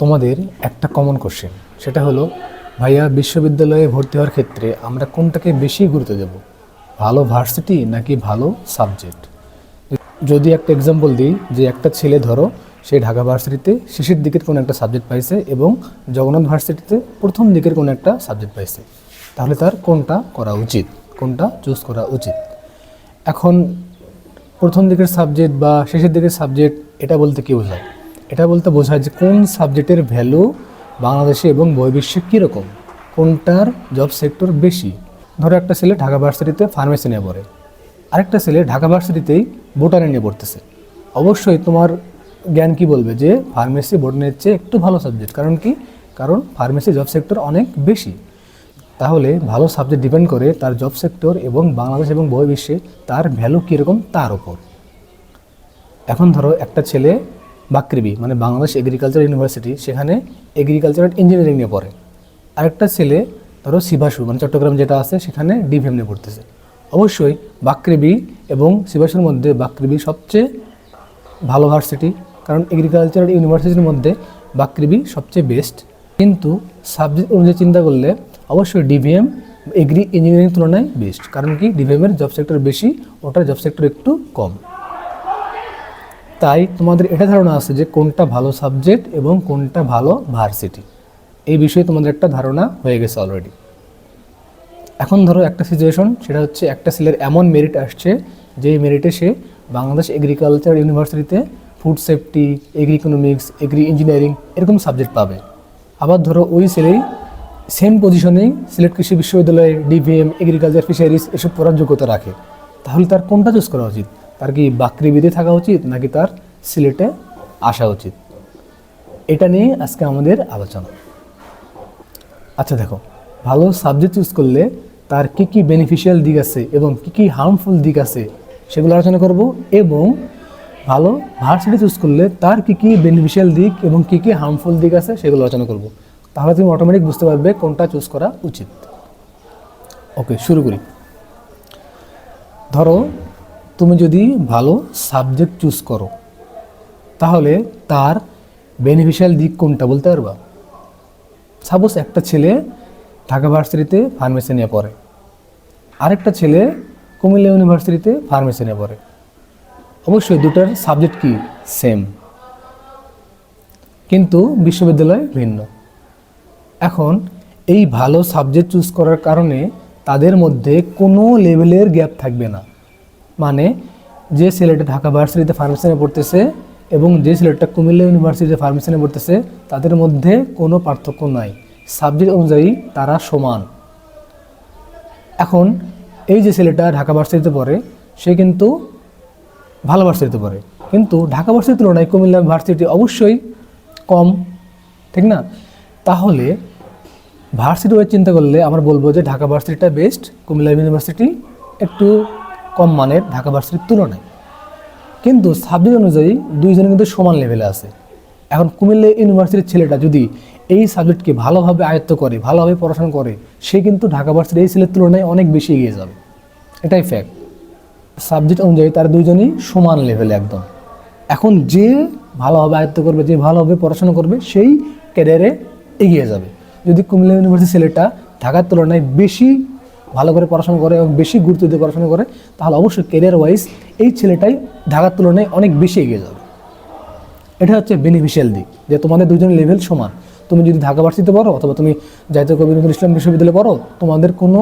তোমাদের একটা common question সেটা হলো, ভাইয়া, বিশ্ববিদ্যালয়ে ভর্তি হওয়ার ক্ষেত্রে আমরা কোনটাকে বেশি গুরুত্ব দেব? ভালো ভার্সিটি নাকি ভালো সাবজেক্ট যদি একটা এক্সাম্পল দিই, যে একটা ছেলে ধরো, সে ঢাকা ভার্সিটিতে শেষের দিকের কোনো একটা সাবজেক্ট পাইছে এবং জগন্নাথ ভার্সিটিতে প্রথম দিকের কোনো একটা সাবজেক্ট পাইছে, তাহলে তার কোনটা করা উচিত? কোনটা চুজ করা উচিত? এখন প্রথম দিকের সাবজেক্ট বা শেষের দিকের সাবজেক্ট এটা বলতে কী বোঝায়? এটা বলতে বোঝায় যে কোন সাবজেক্টের ভ্যালু বাংলাদেশে এবং বহির্বিশ্বে কীরকম? কোনটার জব সেক্টর বেশি? ধরো একটা ছেলে ঢাকা ভার্সিটিতে ফার্মেসি নিয়ে পড়ে। আরেকটা ছেলে ঢাকা ভার্সিটিতেই বোটানি নিয়ে পড়তেছে। অবশ্যই তোমার জ্ঞান কি বলবে যে ফার্মেসি বোটানির চেয়ে একটু ভালো সাবজেক্ট কারণ কি? কারণ ফার্মেসি জব সেক্টর অনেক বেশি। তাহলে ভালো সাবজেক্ট ডিপেন্ড করে তার জব সেক্টর এবং বাংলাদেশ এবং বহির্বিশ্বে তার ভ্যালু কীরকম তার ওপর এখন ধরো একটা ছেলে বাকৃবি মানে বাংলাদেশ এগ্রিকালচার ইউনিভার্সিটি সেখানে এগ্রিকালচারাল ইঞ্জিনিয়ারিং নিয়ে পড়ে। আরেকটা ছেলে, ধরো শিবাসু মানে চট্টগ্রাম যেটা আছে, সেখানে ডিভিএম নিয়ে পড়তেছে। অবশ্যই বাকৃবি এবং শিবাসুর মধ্যে বাকৃবি সবচেয়ে ভালো ভার্সিটি কারণ এগ্রিকালচারাল ইউনিভার্সিটির মধ্যে বাকৃবি সবচেয়ে বেস্ট কিন্তু সাবজেক্ট অনুযায়ী চিন্তা করলে অবশ্যই ডিভিএম এগ্রি ইঞ্জিনিয়ারিং তুলনায় বেস্ট কারণ কি ডিভিএমের জব সেক্টর বেশি, ওটার জব সেক্টর একটু কম। তাই তোমাদের এটা ধারণা আছে যে কোনটা ভালো সাবজেক্ট এবং কোনটা ভালো ভার্সিটি এই বিষয়ে তোমাদের একটা ধারণা হয়ে গেছে অলরেডি এখন ধরো একটা সিচুয়েশন সেটা হচ্ছে একটা ছেলের এমন মেরিট আসছে যে মেরিটে সে বাংলাদেশ এগ্রিকালচার ইউনিভার্সিটিতে food safety agri economics agri engineering এরকম সাবজেক্ট পাবে। আবার ধরো ওই ছেলেই সেম পজিশনেই সিলেট কৃষি বিশ্ববিদ্যালয়ে ডিভিএম এগ্রিকালচার ফিশারিজ এসব পড়ার যোগ্যতা রাখে। তাহলে তার কোনটা চুজ করা উচিত? তার কি বাকৃবিদে থাকা উচিত নাকি তার সিলেটে আসা উচিত? এটা নিয়ে আজকে আমাদের আলোচনা। আচ্ছা দেখো, ভালো সাবজেক্ট চুজ করলে তার কি কি বেনিফিশিয়াল দিক আছে এবং কি কি হার্মফুল দিক আছে সেগুলো আলোচনা করব এবং ভালো ভার্সিটি চুজ করলে তার কি কি বেনিফিশিয়াল দিক এবং কি কি হার্মফুল দিক আছে সেগুলো আলোচনা করব। তাহলে তুমি অটোমেটিক বুঝতে পারবে কোনটা চুজ করা উচিত। ওকে শুরু করি। ধরো তুমি যদি ভালো সাবজেক্ট চুজ করো, তাহলে তার বেনিফিশিয়াল দিক কোনটা বলতে পারবা? সাপোজ একটা ছেলে ঢাকা ভার্সিটিতে ফার্মেসি নিয়ে পড়ে, আরেকটা ছেলে কুমিল্লা ইউনিভার্সিটিতে ফার্মেসি নিয়ে পড়ে। অবশ্যই দুটার সাবজেক্ট কি? সেম কিন্তু বিশ্ববিদ্যালয় ভিন্ন। এখন এই ভালো সাবজেক্ট চুজ করার কারণে তাদের মধ্যে কোনো লেভেলের গ্যাপ থাকবে না। মানে যে ছেলেটা ঢাকা ভার্সিটিতে ফার্মেসি নিয়ে পড়তেছে এবং যে ছেলেটা কুমিল্লা ইউনিভার্সিটিতে ফার্মেসি নিয়ে পড়তেছে, তাদের মধ্যে কোনো পার্থক্য নাই। সাবজেক্ট অনুযায়ী তারা সমান। এখন এই যে ছেলেটা ঢাকা ভার্সিটিতে পড়ে, সে কিন্তু ভালো ভার্সিটিতে পড়ে। কিন্তু ঢাকা ভার্সিটির তুলনায় কুমিল্লা ভার্সিটি অবশ্যই কম, ঠিক না? তাহলে ভার্সিটি ওয়াইজ চিন্তা করলে আমরা বলব যে ঢাকা ভার্সিটিটা বেস্ট, কুমিল্লা ইউনিভার্সিটি একটু কম মানের ঢাকা ভার্সিটির তুলনায়। কিন্তু সাবজেক্ট অনুযায়ী দুইজনে কিন্তু সমান লেভেলে আছে। এখন কুমিল্লা ইউনিভার্সিটির ছেলেটা যদি এই সাবজেক্টকে ভালোভাবে আয়ত্ত করে, ভালোভাবে পড়াশোনা করে, সে কিন্তু ঢাকা ভার্সিটির এই ছেলের তুলনায় অনেক বেশি এগিয়ে যাবে। এটাই ফ্যাক্ট সাবজেক্ট অনুযায়ী তারা দুইজনই সমান লেভেলে একদম। এখন যে ভালোভাবে আয়ত্ত করবে, যে ভালোভাবে পড়াশোনা করবে, সেই ক্যারিয়ারে এগিয়ে যাবে। যদি কুমিল্লা ইউনিভার্সিটির ছেলেটা ঢাকার তুলনায় বেশি ভালো করে পড়াশোনা করে এবং বেশি গুরুত্ব দিয়ে পড়াশোনা করে, তাহলে অবশ্যই ক্যারিয়ার ওয়াইজ এই ছেলেটাই ঢাকার তুলনায় অনেক বেশি এগিয়ে যাবে। এটা হচ্ছে বেনিফিশিয়াল দিক, যে তোমাদের দুজনের লেভেল সমান। তুমি যদি ঢাকা ভার্সিটিতে পড়ো অথবা তুমি জাতীয় কবি নজরুল ইসলাম বিশ্ববিদ্যালয়ে পড়ো, তোমাদের কোনো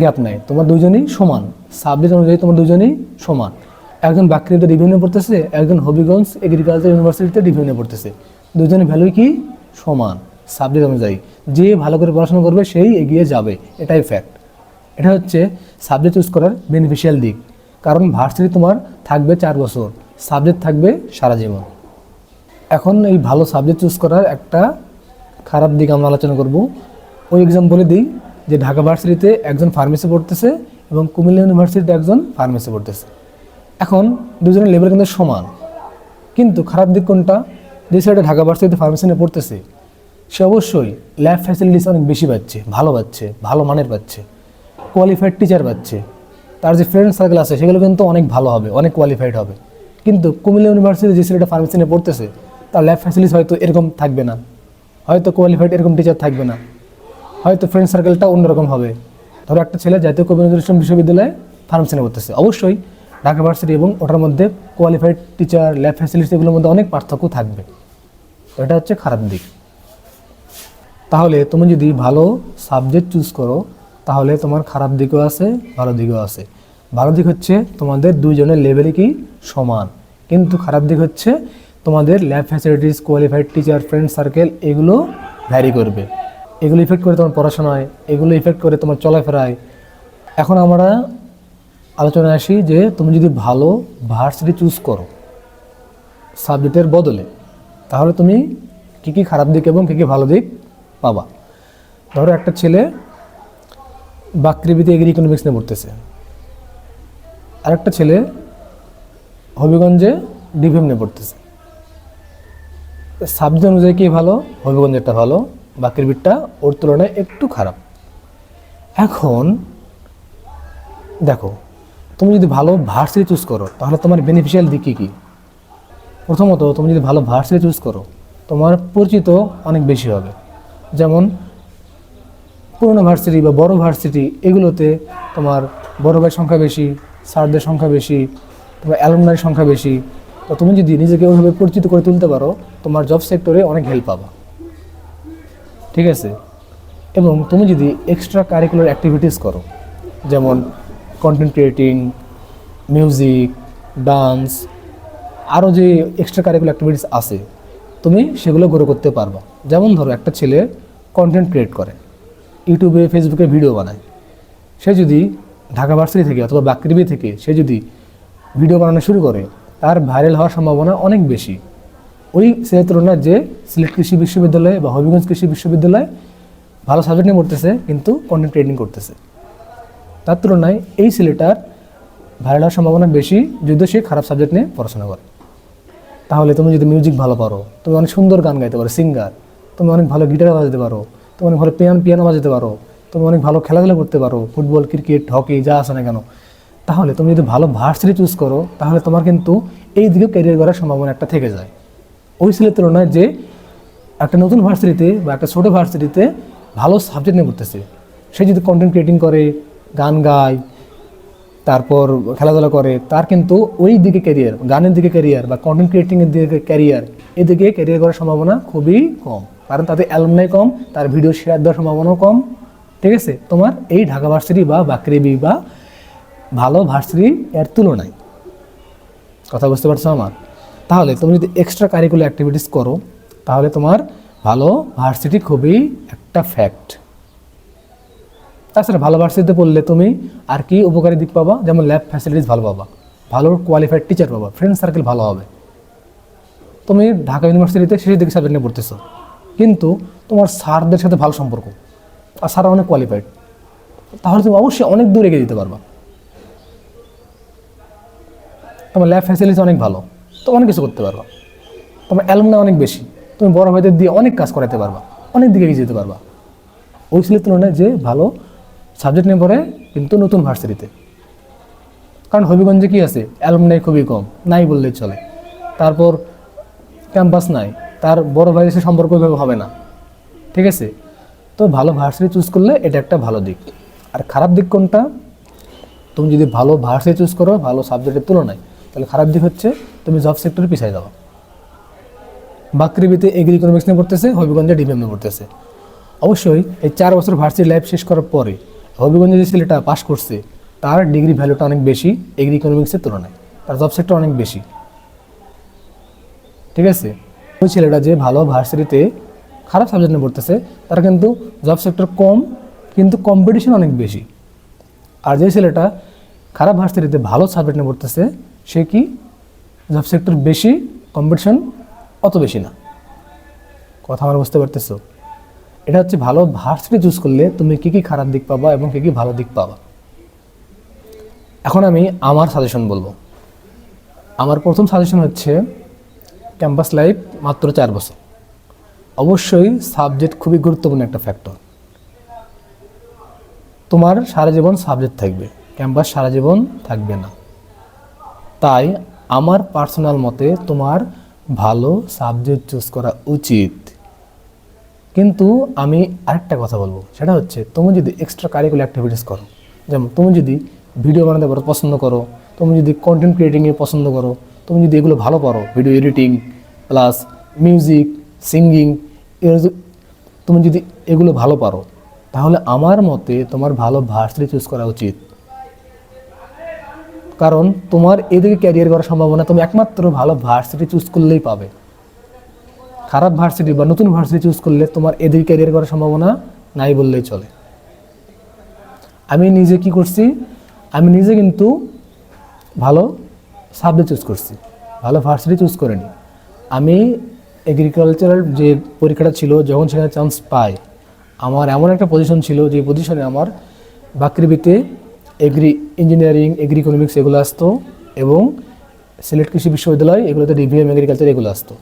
গ্যাপ নাই। তোমার দুজনেই সমান। সাবজেক্ট অনুযায়ী তোমার দুজনেই সমান। একজন বাকৃতে ডিভিশনে পড়তেছে, একজন হবিগঞ্জ এগ্রিকালচার ইউনিভার্সিটিতে ডিভিশনে পড়তেছে। দুজনের ভ্যালু কি? সমান। সাবজেক্ট অনুযায়ী। যে ভালো করে পড়াশোনা করবে, সেই এগিয়ে যাবে। এটাই ফ্যাক্ট এটা হচ্ছে সাবজেক্ট চুজ করার বেনিফিশিয়াল দিক। কারণ ভার্সিটি তোমার থাকবে চার বছর সাবজেক্ট থাকবে সারা জীবন। এখন এই ভালো সাবজেক্ট চুজ করার একটা খারাপ দিক আমরা আলোচনা করব। ওই এক্সাম্পলে দিই যে ঢাকা ভার্সিটিতে একজন ফার্মেসি পড়তেছে এবং কুমিল্লা ইউনিভার্সিটিতে একজন ফার্মেসি পড়তেছে। এখন দুজনের লেভেল কিন্তু সমান। কিন্তু খারাপ দিক কোনটা? যে ছেলেটা ঢাকা ভার্সিটিতে ফার্মেসি নিয়ে পড়তেছে সে অবশ্যই ল্যাব ফ্যাসিলিটিস অনেক বেশি পাচ্ছে, ভালো পাচ্ছে, ভালো মানের পাচ্ছে কোয়ালিফাইড টিচার পাচ্ছে। তার যে ফ্রেন্ড সার্কেল আছে, সেগুলো কিন্তু অনেক ভালো হবে, অনেক কোয়ালিফাইড হবে। কিন্তু কুমিল্লা ইউনিভার্সিটি যে ছেলেটা ফার্মেসি নিয়ে পড়তেছে, তার ল্যাব ফ্যাসিলিটিস হয়তো এরকম থাকবে না। হয়তো কোয়ালিফাইড এরকম টিচার থাকবে না। হয়তো ফ্রেন্ড সার্কেলটা অন্যরকম হবে। ধরো একটা ছেলে জাতীয় কবি নজরুল ইসলাম বিশ্ববিদ্যালয়ে ফার্মেসি নিয়ে পড়তেছে। অবশ্যই ঢাকা ভার্সিটি এবং ওটার মধ্যে কোয়ালিফাইড টিচার ল্যাব ফ্যাসিলিটিস এগুলোর মধ্যে অনেক পার্থক্য থাকবে। এটা হচ্ছে খারাপ দিক। তাহলে তুমি যদি ভালো সাবজেক্ট চুজ করো, তাহলে তোমার খারাপ দিকও আছে, ভালো দিকও আছে। ভালো দিক হচ্ছে তোমাদের দুইজনের লেভেলই কি? সমান। কিন্তু খারাপ দিক হচ্ছে তোমাদের lab facilities qualified teacher friend circle এগুলো ভ্যারি করবে। এগুলো ইফেক্ট করে তোমার পড়াশোনায়, এগুলো ইফেক্ট করে তোমার চলাফেরায়। এখন আমরা আলোচনায় আসি যে তুমি যদি ভালো ভার্সিটি চুজ করো সাবজেক্টের বদলে, তাহলে তুমি কী কী খারাপ দিক এবং কী কী ভালো দিক পাবা। ধরো একটা ছেলে বাকৃবিতে এগ্রি ইকোনমিক্স নিয়ে পড়তেছে। আরেকটা ছেলে হবিগঞ্জে ডিভিএম নিয়ে পড়তেছে। সাবজেক্ট অনুযায়ী কি ভালো, হবিগঞ্জেরটা ভালো বাকৃবিটটা ওর তুলনায় একটু খারাপ। এখন দেখো, তুমি যদি ভালো ভার্সিটি চুজ করো, তাহলে তোমার বেনিফিশিয়াল দিক কী কী? প্রথমত, তুমি যদি ভালো ভার্সিটি চুজ করো, তোমার পরিচিত অনেক বেশি হবে। যেমন পুরনো ভার্সিটি বা বড় ভার্সিটি, এগুলোতে তোমার বড় ভাইয়ের সংখ্যা বেশি, স্যারদের সংখ্যা বেশি, তোমার অ্যালুমনাইয়ের সংখ্যা বেশি। তো তুমি যদি নিজেকে ওইভাবে পরিচিত করে তুলতে পারো, তোমার জব সেক্টরে অনেক হেল্প পাবা। ঠিক আছে? এবং তুমি যদি এক্সট্রা কারিকুলার অ্যাক্টিভিটিস করো, যেমন কন্টেন্ট ক্রিয়েটিং মিউজিক ডান্স আরও যে এক্সট্রা কারিকুলার অ্যাক্টিভিটিস আছে তুমি সেগুলো গ্রো করতে পারবা। যেমন ধরো, একটা ছেলে কন্টেন্ট ক্রিয়েট করে ইউটিউবে ফেসবুকে ভিডিও বানায়। সে যদি ঢাকা ভার্সিটি থেকে অথবা বাকৃবি থেকে সে যদি ভিডিও বানানো শুরু করে, তার ভাইরাল হওয়ার সম্ভাবনা অনেক বেশি। ওই ছেলের তুলনায় যে সিলেট কৃষি বিশ্ববিদ্যালয় বা হবিগঞ্জ কৃষি বিশ্ববিদ্যালয়ে ভালো সাবজেক্ট নিয়ে পড়তেছে, কিন্তু কন্টেন্ট ক্রিয়েটিং করতেছে। তার তুলনায় এই ছেলেটার ভাইরাল হওয়ার সম্ভাবনা বেশি, যদিও সে খারাপ সাবজেক্ট নিয়ে পড়াশোনা করে। তাহলে তুমি যদি মিউজিক ভালো পারো, তুমি অনেক সুন্দর গান গাইতে পারো সিঙ্গার তুমি অনেক ভালো গিটার বাজাতে পারো, তুমি অনেক ভালো পিয়ানো পিয়ানো বাজাতে পারো, তুমি অনেক ভালো খেলাধুলা করতে পারো ফুটবল ক্রিকেট হকি যা আছে না কেন। তাহলে তুমি যদি ভালো ভার্সিটি চুজ করো, তাহলে তোমার কিন্তু এই দিকেও ক্যারিয়ার করার সম্ভাবনা একটা থেকে যায়। ওই ছেলের তুলনায় যে একটা নতুন ভার্সিটিতে বা একটা ছোটো ভার্সিটিতে ভালো সাবজেক্ট নিয়ে পড়তেছে, সে যদি কন্টেন্ট ক্রিয়েটিং করে, গান গায় তারপর খেলাধুলা করে, তার কিন্তু ওই দিকে ক্যারিয়ার গানের দিকে ক্যারিয়ার বা কন্টেন্ট ক্রিয়েটিংয়ের দিকে ক্যারিয়ার এদিকে ক্যারিয়ার করার সম্ভাবনা খুবই কম। কারণ তাতে অ্যালমনাই কম, তার ভিডিও শেয়ার দেওয়ার সম্ভাবনাও কম। ঠিক আছে? তোমার এই ঢাকা ভার্সিটি বা বাকরেবি বা ভালো ভার্সিটি এর তুলনায়। কথা বুঝতে পারছ আমার? তাহলে তুমি যদি এক্সট্রা কারিকুলার অ্যাক্টিভিটিস করো, তাহলে তোমার ভালো ভার্সিটি খুবই একটা ফ্যাক্ট তাছাড়া ভালো ভার্সিটিতে পড়লে তুমি আর কি উপকারী দিক পাবা? যেমন ল্যাব ফ্যাসিলিটিস ভালো পাবা। ভালো কোয়ালিফাইড টিচার পাবা। ফ্রেন্ড সার্কেল ভালো হবে। তুমি ঢাকা ইউনিভার্সিটিতে শেষের দিকে সাবজেক্ট নিয়ে পড়তেছো। কিন্তু তোমার স্যারদের সাথে ভালো সম্পর্ক। আর স্যাররা অনেক কোয়ালিফাইড তাহলে তুমি অবশ্যই অনেক দূর এগিয়ে দিতে পারবা। তোমার ল্যাব ফ্যাসিলিটি অনেক ভালো। তো অনেক কিছু করতে পারবা। তোমার অ্যালুমনা অনেক বেশি। তুমি বড় ভাইদের দিয়ে অনেক কাজ করাতে পারবা। অনেক দিকে এগিয়ে যেতে পারবা। ওই ছেলের তুলনায় যে ভালো সাবজেক্ট নিয়ে পড়ে কিন্তু নতুন ভার্সিটিতে। কারণ হবিগঞ্জে কি আছে? অ্যালুমনাই খুবই কম, নাই বললেই চলে। তারপর ক্যাম্পাস নাই, তার বড় ভাইয়ের সাথে সম্পর্ক হবে না। ঠিক আছে? তো ভালো ভার্সিটি চুজ করলে এটা একটা ভালো দিক। আর খারাপ দিক কোনটা? তুমি যদি ভালো ভার্সিটি চুজ করো, ভালো সাবজেক্টের তুলনায়, তাহলে খারাপ দিক হচ্ছে তুমি জব সেক্টরে পিছিয়ে যাও। বাকৃবিতে এগ্রি ইকোনমিক্স নিয়ে পড়তেছে, হবিগঞ্জে ডিবিএম নিয়ে পড়তেছে। অবশ্যই এই চার বছর ভার্সিটি লাইফ শেষ করার পরে হবিগঞ্জে যে ছেলেটা পাস করছে, তার ডিগ্রি ভ্যালুটা অনেক বেশি এগ্রি ইকোনমিক্সের তুলনায়। তার জব সেক্টর অনেক বেশি। ঠিক আছে? ওই ছেলেটা যে ভালো ভার্সিটিতে খারাপ সাবজেক্ট নিয়ে পড়তেছে, তার কিন্তু জব সেক্টর কম, কিন্তু কম্পিটিশন অনেক বেশি। আর যে ছেলেটা খারাপ ভার্সিটিতে ভালো সাবজেক্ট নিয়ে পড়তেছে, সে কি জব সেক্টর বেশি কম্পিটিশন অত বেশি না। কথা আমার বুঝতে পারতেছো? এটা হচ্ছে ভালো ভার্সিটি চুজ করলে তুমি কী কী খারাপ দিক পাবা এবং কী কী ভালো দিক পাবা। এখন আমি আমার সাজেশন বলব। আমার প্রথম সাজেশন হচ্ছে ক্যাম্পাস লাইফ মাত্র চার বছর। অবশ্যই সাবজেক্ট খুবই গুরুত্বপূর্ণ একটা ফ্যাক্টর তোমার সারা জীবন সাবজেক্ট থাকবে ক্যাম্পাস সারা জীবন থাকবে না। তাই আমার পার্সোনাল মতে তোমার ভালো সাবজেক্ট চুজ করা উচিত। কিন্তু আমি আরেকটা কথা বলব, সেটা হচ্ছে তুমি যদি এক্সট্রা কারিকুলার অ্যাক্টিভিটিস করো, যেমন তুমি যদি ভিডিও বানাতে পারো, পছন্দ করো, তুমি যদি কন্টেন্ট ক্রিয়েটিংয়ে পছন্দ করো, তুমি যদি এগুলো ভালো পারো video editing plus music singing এর তুমি যদি এগুলো ভালো পারো, তাহলে আমার মতে তোমার ভালো ভার্সিটি চুজ করা উচিত। কারণ তোমার এদিকে ক্যারিয়ার করার সম্ভাবনা তুমি একমাত্র ভালো ভার্সিটি চুজ করলেই পাবে। খারাপ ভার্সিটি বা নতুন ভার্সিটি চুজ করলে তোমার এদের ক্যারিয়ার করার সম্ভাবনা নাই বললেই চলে। আমি নিজে কি করছি? আমি নিজে কিন্তু ভালো সাবজেক্ট চুজ করছি, ভালো ভার্সিটি চুজ করিনি। আমি এগ্রিকালচারাল যে পরীক্ষাটা ছিল, যখন সেখানে চান্স পাই, আমার এমন একটা পজিশন ছিল যে পজিশনে আমার বাকৃবিতে এগ্রি ইঞ্জিনিয়ারিং এগ্রি ইকোনমিক্স এগুলো আসতো এবং সিলেট কৃষি বিশ্ববিদ্যালয়, এগুলোতে ডিভিএম এগ্রিকালচার এগুলো আসতো।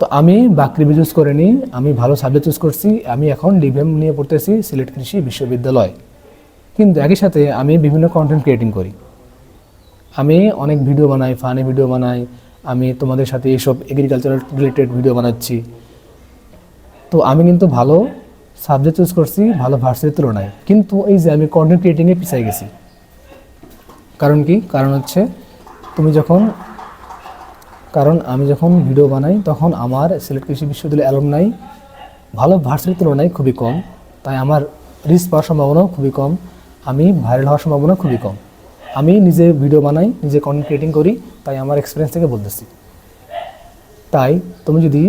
তো আমি বাকৃবি চুজ করিনি আমি ভালো সাবজেক্ট চুজ করছি, আমি এখন ডিভিএম নিয়ে পড়তেছি সিলেট কৃষি বিশ্ববিদ্যালয়। কিন্তু একই সাথে আমি বিভিন্ন কন্টেন্ট ক্রিয়েটিং করি। আমি অনেক ভিডিও বানাই ফানি ভিডিও বানাই, আমি তোমাদের সাথে এইসব এগ্রিকালচারাল রিলেটেড ভিডিও বানাচ্ছি। তো আমি কিন্তু ভালো সাবজেক্ট চুজ করছি, ভালো ভার্সিটির তুলনায়। কিন্তু এই যে আমি কন্টেন্ট ক্রিয়েটিংয়ে পিছিয়ে গেছি। কারণ কি? কারণ হচ্ছে তুমি যখন কারণ আমি যখন ভিডিও বানাই, তখন আমার সিলেট কৃষি বিশ্ববিদ্যালয় অ্যালমনাই ভালো ভার্সিটির তুলনায় খুবই কম। তাই আমার রিস্ক পাওয়ার সম্ভাবনাও খুবই কম। আমি ভাইরাল হওয়ার সম্ভাবনা খুবই কম। আমি নিজে ভিডিও বানাই, নিজে কন্টেন্ট ক্রিয়েটিং করি, তাই আমার এক্সপিরিয়েন্স থেকে বলতেছি। তাই তুমি যদি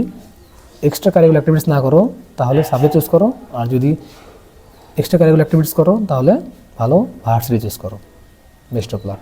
এক্সট্রা কারিকুলার অ্যাক্টিভিটিস না করো, তাহলে সাবজেক্ট চুজ করো। আর যদি এক্সট্রা কারিকুলার অ্যাক্টিভিটিস করো, তাহলে ভালো ভার্সিটি চুজ করো। Best of luck